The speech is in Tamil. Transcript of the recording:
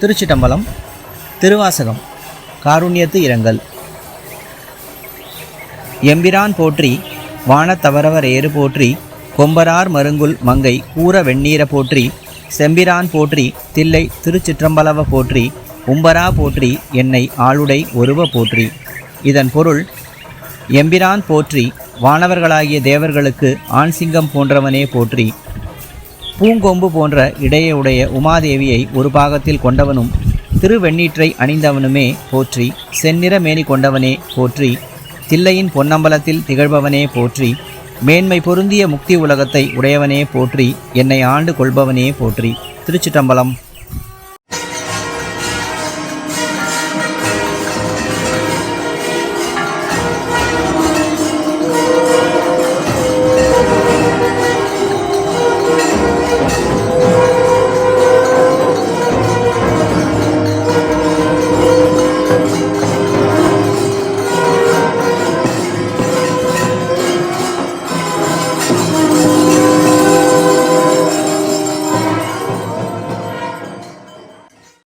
திருச்சிட்டம்பலம் திருவாசகம் காருண்யத்து இரங்கல். எம்பிரான் போற்றி வானத்தவரவர் ஏறு போற்றி கொம்பரார் மருங்குல் மங்கை கூற வெண்ணீர போற்றி செம்பிரான் போற்றி தில்லை திருச்சிற்றம்பலவ போற்றி உம்பரா போற்றி என்னை ஆளுடை ஒருவ போற்றி. இதன் பொருள் எம்பிரான் போற்றி வானவர்களாகிய தேவர்களுக்கு ஆண் சிங்கம் போன்றவனே போற்றி. பூங்கொம்பு போன்ற இடையே உடைய உமாதேவியை ஒரு பாகத்தில் கொண்டவனும் திருவெண்ணீற்றை அணிந்தவனுமே போற்றி செந்நிற மேனி கொண்டவனே போற்றி தில்லையின் பொன்னம்பலத்தில் திகழ்பவனே போற்றி மேன்மை பொருந்திய முக்தி உலகத்தை உடையவனே போற்றி என்னை ஆண்டு கொள்பவனே போற்றி. திருச்சிட்டம்பலம்